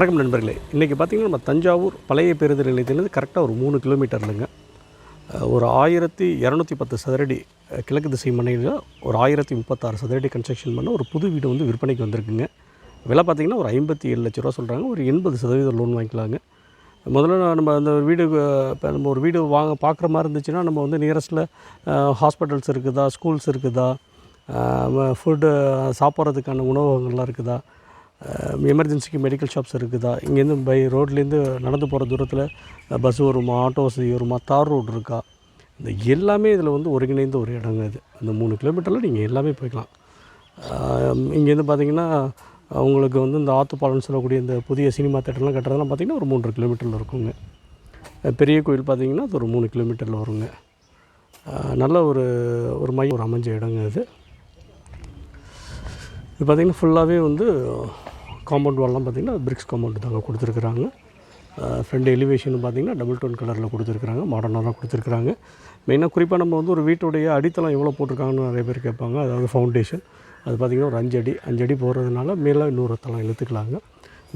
வணக்கம் நண்பர்களே. இன்றைக்கி பார்த்திங்கன்னா நம்ம தஞ்சாவூர் பழைய பேருந்து நிலையத்திலேருந்து கரெக்டாக ஒரு மூணு கிலோமீட்டர்லங்க ஒரு ஆயிரத்தி இரநூத்தி பத்து சதுரடி கிழக்கு திசை மனையில் ஒரு ஆயிரத்தி முப்பத்தாறு சதுரடி கன்ஸ்ட்ரக்ஷன் பண்ண ஒரு புது வீடு வந்து விற்பனைக்கு வந்திருக்குங்க. விலை பார்த்திங்கன்னா ஒரு ஐம்பத்தி ஏழு லட்ச ரூபா சொல்கிறாங்க ஒரு எண்பது சதவீதம் லோன் வாங்கிக்கலாங்க. முதல்ல நம்ம அந்த வீடு இப்போ நம்ம ஒரு வீடு வாங்க பார்க்குற மாதிரி இருந்துச்சுன்னா நம்ம வந்து நியரஸ்ட்டில் ஹாஸ்பிட்டல்ஸ் இருக்குதா ஸ்கூல்ஸ் இருக்குதா ஃபுட்டு சாப்பிட்றதுக்கான உணவகங்கள்லாம் இருக்குதா எமர்ஜென்சிக்கு மெடிக்கல் ஷாப்ஸ் இருக்குதா? இங்கேருந்து பை ரோட்லேருந்து நடந்து போகிற தூரத்தில் பஸ் வருமா ஆட்டோ வசதி வருமா தார் ரோடு இருக்கா? இந்த எல்லாமே இதில் வந்து ஒருங்கிணைந்த ஒரு இடங்க இது. இந்த மூணு கிலோமீட்டரில் நீங்கள் எல்லாமே போய்க்கலாம். இங்கேருந்து பார்த்தீங்கன்னா உங்களுக்கு வந்து இந்த ஆத்துப்பாலம்னு சொல்லக்கூடிய இந்த புதிய சினிமா தேட்டர்லாம் கட்டுறதெல்லாம் பார்த்திங்கன்னா ஒரு மூன்று கிலோமீட்டரில் இருக்குங்க. பெரிய கோயில் பார்த்தீங்கன்னா அது ஒரு மூணு கிலோமீட்டரில் வருங்க. நல்ல ஒரு ஒரு மையம் ஒரு அமைஞ்ச இடங்க இது. இது பார்த்திங்கன்னா ஃபுல்லாகவே வந்து காம்பவுண்ட் வால்லாம் பார்த்திங்கன்னா பிரிக்ஸ் காம்பவுண்ட் தாங்க கொடுத்துருக்குறாங்க. ஃப்ரண்ட் எலிவேஷன் பார்த்திங்கன்னா டபுள் டோன் கலரில் கொடுத்துருக்குறாங்க மாடர்னாக தான் கொடுத்துருக்குறாங்க. மெயினாக குறிப்பாக நம்ம வந்து ஒரு வீட்டுடைய அடித்தளம் எவ்வளோ போட்டிருக்காங்கன்னு நிறைய பேர் கேட்பாங்க. அதாவது ஃபவுண்டேஷன் அது பார்த்திங்கன்னா ஒரு அஞ்சு அடி அஞ்சு அடி போடுறதுனால மேலே இன்னொரு தளம் இழுத்துக்கலாங்க.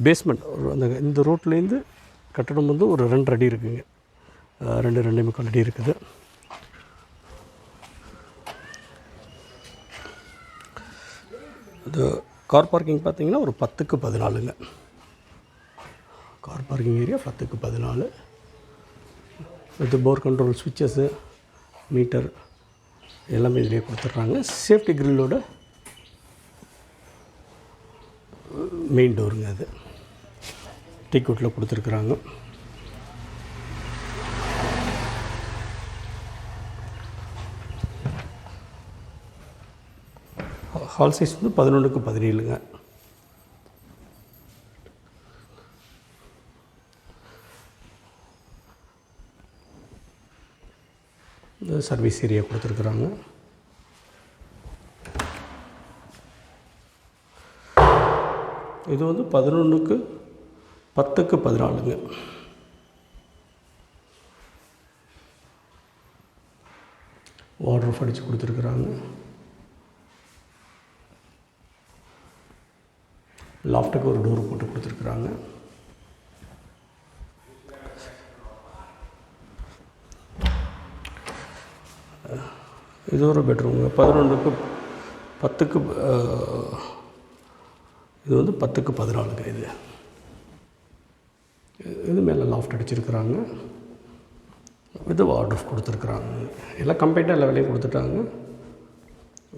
பேஸ்மெண்ட் ஒரு அந்த இந்த ரோட்லேருந்து கட்டடம் வந்து ஒரு ரெண்டு அடி இருக்குதுங்க ரெண்டு ரெண்டு முக்கால் அடி இருக்குது. இது கார் பார்க்கிங் பார்த்தீங்கன்னா ஒரு பத்துக்கு பதினாலுங்க. கார் பார்க்கிங் ஏரியா பத்துக்கு பதினாலு. வித் போர் கண்ட்ரோல் சுவிட்சஸ்ஸு மீட்டர் எல்லாமே இதிலே கொடுத்துட்றாங்க. சேஃப்டி கிரில்லோட மெயின் டோருங்க அது. டிக்கெட்டில் கொடுத்துருக்குறாங்க. ஹால் சைஸ் வந்து பதினொன்றுக்கு பதினேழுங்க. இந்த சர்வீஸ் ஏரியா கொடுத்துருக்குறாங்க. இது வந்து பதினொன்றுக்கு பத்துக்கு பதினாலுங்க. வாட்ரு அடித்து கொடுத்துருக்குறாங்க. லாஃப்ட்டுக்கு ஒரு டோர் போட்டு கொடுத்துருக்குறாங்க. இது ஒரு பெட்ரூமுங்க பதினொன்றுக்கு பத்துக்கு இது வந்து பத்துக்கு பதினாலுங்க இது. இது மேலே லாஃப்ட் அடிச்சிருக்கிறாங்க. வித் வார்ட்ரூஃப் கொடுத்துருக்குறாங்க. எல்லாம் கம்ப்ளீட்டாக எல்லா வேலையும் கொடுத்துட்டாங்க.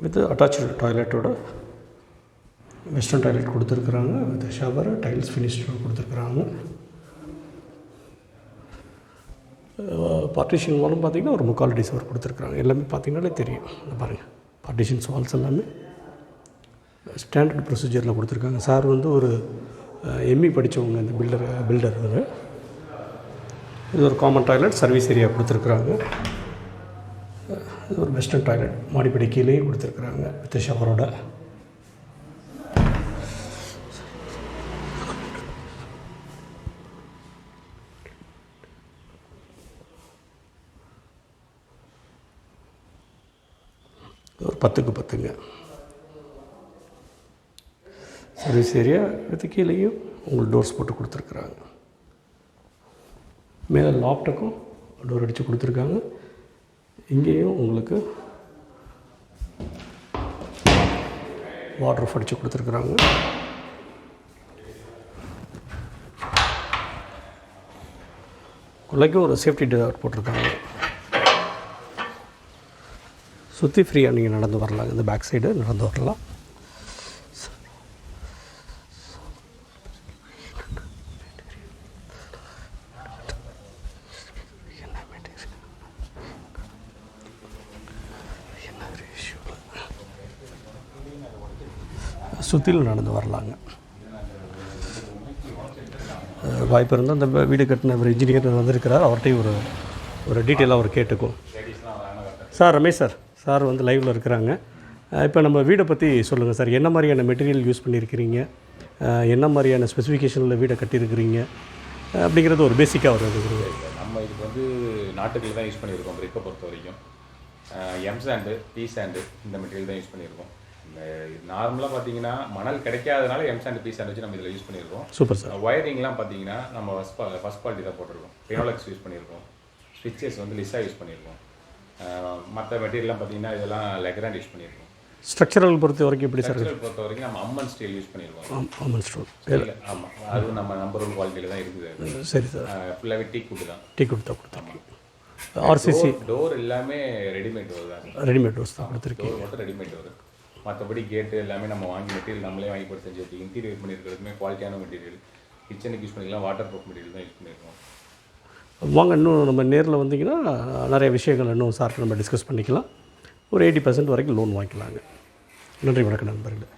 வித் அட்டாச்சு டாய்லெட்டோட வெஸ்டர்ன் டாய்லெட் கொடுத்துருக்குறாங்க. வித் ஷவர் டைல்ஸ் ஃபினிஷ்டு கொடுத்துருக்குறாங்க. பார்ட்டிஷன் வாலும் பார்த்தீங்கன்னா ஒரு முக்கால் அடி சவர் கொடுத்துருக்குறாங்க. எல்லாமே பார்த்திங்கனாலே தெரியும். பாருங்கள் பார்ட்டிஷன்ஸ் வால்ஸ் எல்லாமே. ஸ்டாண்டர்ட் ப்ரொசீஜரில் கொடுத்துருக்காங்க. சார் வந்து ஒரு uh, எம்இ படித்தவங்க இந்த பில்டர் பில்டர் இது இது ஒரு காமன் டாய்லெட் சர்வீஸ் ஏரியா கொடுத்துருக்குறாங்க. இது ஒரு வெஸ்டர்ன் டாய்லெட் மாடிப்படி கீழேயும் கொடுத்துருக்குறாங்க. வித் ஷவரோட ஒரு பத்துக்கு பத்துங்க. சர்வீஸ் ஏரியா எடுத்து கீழேயும் உங்களுக்கு டோர்ஸ் போட்டு கொடுத்துருக்குறாங்க. மேலே லாப்டக்கும் டோர் அடித்து கொடுத்துருக்காங்க. இங்கேயும் உங்களுக்கு வாட்டர் அடித்து கொடுத்துருக்குறாங்க. கொள்ளைக்கும் ஒரு சேஃப்டி டோர் போட்டிருக்காங்க. சுற்றி ஃப்ரீயாக நீங்கள் நடந்து வரலாம். இந்த பேக் சைடு நடந்து வரலாம். சுற்றிலும் நடந்து வரலாங்க. வாய்ப்பு இருந்தால் அந்த வீடு கட்டின ஒரு இன்ஜினியர் வந்திருக்கிறார். அவர்கிட்டையும் ஒரு ஒரு டீட்டெயிலாக அவர் கேட்டுக்கும் சார் ரமேஷ் சார். சார் வந்து லைவில் இருக்கிறாங்க. இப்போ நம்ம வீடை பற்றி சொல்லுங்கள் சார். என்ன மாதிரியான மெட்டீரியல் யூஸ் பண்ணியிருக்கிறீங்க? என்ன மாதிரியான ஸ்பெசிஃபிகேஷனில் வீடை கட்டியிருக்கிறீங்க? அப்படிங்கிறது ஒரு பேசிக்காக ஒரு இது. நம்ம இதுக்கு வந்து நாட்டுக்கல் தான் யூஸ் பண்ணியிருக்கோம். பிரிக்கை பொறுத்த வரைக்கும். எம் சாண்டு டி சாண்டு இந்த மெட்டீரியல் தான் யூஸ் பண்ணியிருக்கோம். நார்மலாக பார்த்தீங்கன்னா மணல் கிடைக்காதனால எம்சாண்ட் பீஸ் வச்சு நம்ம இதில் யூஸ் பண்ணியிருக்கோம். Super sir. ஒயரிங்லாம் பார்த்தீங்கன்னா நம்ம ஃபஸ்ட் ஃபஸ்ட் குவாலிட்டி தான் போட்டிருக்கோம். பினோலக்ஸ் யூஸ் பண்ணியிருக்கோம். ஸ்விட்சஸ் வந்து லிஸா யூஸ் பண்ணியிருக்கோம். மற்ற மெட்டீரியல்லாம் பார்த்தீங்கன்னா இதெல்லாம் லெக்ராண்ட் யூஸ் பண்ணியிருக்கோம். ஸ்ட்ரக்சரல் பொறுத்த வரைக்கும் எப்படி சார் பொறுத்த வரைக்கும் நம்ம அம்மன் ஸ்டீல் யூஸ் பண்ணியிருக்கோம். ஆமாம் ஸ்டோர் ஆமாம் அதுவும் நம்ம நம்பர் ஒன் குவாலிட்டியில் தான் இருக்குது. சரி சார் ஃபுல்லாகவே டீ கூட்டு தான். டீ கொடுத்தா கொடுத்துருக்கீங்க ஆர்சிசி டோர் எல்லாமே ரெடிமேட் வருது தான். ரெடிமேட் டோஸ் தான் கொடுத்துருக்கீங்க. டோர் மட்டும் ரெடிமேட் வரும் மற்றபடி கேட்டு எல்லாமே நம்ம வாங்கி மெட்டீரியல் நம்மளே வாங்கி போட்டு செஞ்சு இன்டீரியர் பண்ணியிருக்கிறதுமே குவாலிட்டியான மெட்டீரியல் கிச்சனுக்கு யூஸ் பண்ணிக்கலாம் வாட்டர் ப்ரூஃப் மெட்டீரியல் தான் யூஸ் பண்ணியிருக்கோம். வாங்க இன்னும் நம்ம நேரில் வந்தீங்கன்னா நிறைய விஷயங்கள் இன்னும் சார்ட்டு நம்ம டிஸ்கஸ் பண்ணிக்கலாம். ஒரு எயிட்டி பர்சன்ட் வரைக்கும் லோன் வாங்கிக்கலாங்க. நன்றி வணக்கம் நண்பர்களே.